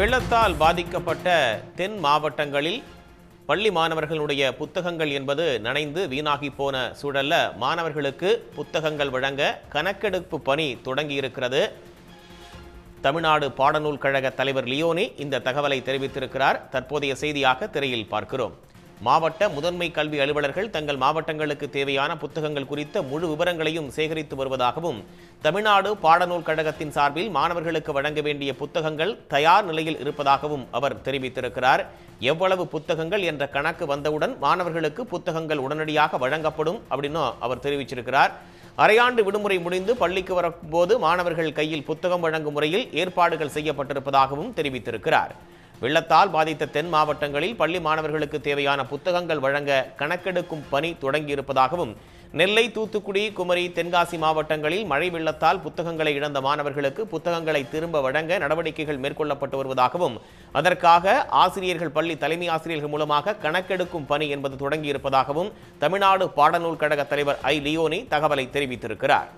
வெள்ளத்தால் பாதிக்கப்பட்ட தென் மாவட்டங்களில் பள்ளி மாணவர்களுடைய புத்தகங்கள் என்பது நனைந்து வீணாகி போன சூழல்ல மாணவர்களுக்கு புத்தகங்கள் வழங்க கணக்கெடுப்பு பணி தொடங்கி இருக்கிறது தமிழ்நாடு பாடநூல் கழக தலைவர் லியோனி இந்த தகவலை தெரிவித்திருக்கிறார். தற்போதைய செய்தியாக திரையில் பார்க்கிறோம். மாவட்ட முதன்மை கல்வி அலுவலர்கள் தங்கள் மாவட்டங்களுக்கு தேவையான புத்தகங்கள் குறித்த முழு விவரங்களையும் சேகரித்து வருவதாகவும் தமிழ்நாடு பாடநூல் கழகத்தின் சார்பில் மாணவர்களுக்கு வழங்க வேண்டிய புத்தகங்கள் தயார் நிலையில் இருப்பதாகவும் அவர் தெரிவித்திருக்கிறார். எவ்வளவு புத்தகங்கள் என்ற கணக்கு வந்தவுடன் மாணவர்களுக்கு புத்தகங்கள் உடனடியாக வழங்கப்படும் அப்படின்னு அவர் தெரிவிச்சிருக்கிறார். அரையாண்டு விடுமுறை முடிந்து பள்ளிக்கு வரும்போது மாணவர்கள் கையில் புத்தகம் வழங்கும் முறையில் ஏற்பாடுகள் செய்யப்பட்டிருப்பதாகவும் தெரிவித்திருக்கிறார். வெள்ளத்தால் பாதித்த தென் மாவட்டங்களில் பள்ளி மாணவர்களுக்கு தேவையான புத்தகங்கள் வழங்க கணக்கெடுக்கும் பணி தொடங்கியிருப்பதாகவும் நெல்லை தூத்துக்குடி குமரி தென்காசி மாவட்டங்களில் மழை வெள்ளத்தால் புத்தகங்களை இழந்த மாணவர்களுக்கு புத்தகங்களை திரும்ப வழங்க நடவடிக்கைகள் மேற்கொள்ளப்பட்டு வருவதாகவும் அதற்காக ஆசிரியர்கள் பள்ளி தலைமை ஆசிரியர்கள் மூலமாக கணக்கெடுக்கும் பணி என்பது தொடங்கியிருப்பதாகவும் தமிழ்நாடு பாடநூல் கழக தலைவர் ஐ. லியோனி தகவலை தெரிவித்திருக்கிறார்.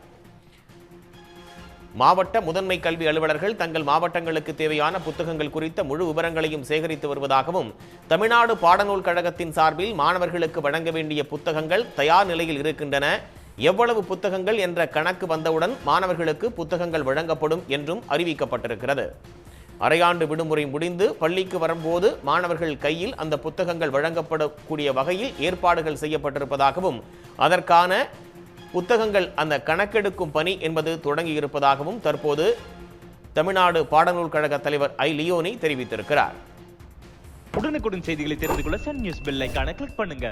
மாவட்ட முதன்மை கல்வி அலுவலர்கள் தங்கள் மாவட்டங்களுக்கு தேவையான புத்தகங்கள் குறித்த முழு விவரங்களையும் சேகரித்து வருவதாகவும் தமிழ்நாடு பாடநூல் கழகத்தின் சார்பில் மாணவர்களுக்கு வழங்க வேண்டிய புத்தகங்கள் தயார் நிலையில் இருக்கின்றன. எவ்வளவு புத்தகங்கள் என்ற கணக்கு வந்தவுடன் மாணவர்களுக்கு புத்தகங்கள் வழங்கப்படும் என்றும் அறிவிக்கப்பட்டிருக்கிறது. அரையாண்டு விடுமுறை முடிந்து பள்ளிக்கு வரும்போது மாணவர்கள் கையில் அந்த புத்தகங்கள் வழங்கப்படக்கூடிய வகையில் ஏற்பாடுகள் செய்யப்பட்டிருப்பதாகவும் அதற்கான புத்தகங்கள் அந்த கணக்கெடுக்கும் பணி என்பது தொடங்கி இருப்பதாகவும் தற்போது தமிழ்நாடு பாடநூல் கழக தலைவர் ஐ லியோனி தெரிவித்திருக்கிறார். உடனுக்குடன் செய்திகளை தெரிந்து கொள்ள சன் நியூஸ் பெல் கிளிக் பண்ணுங்க.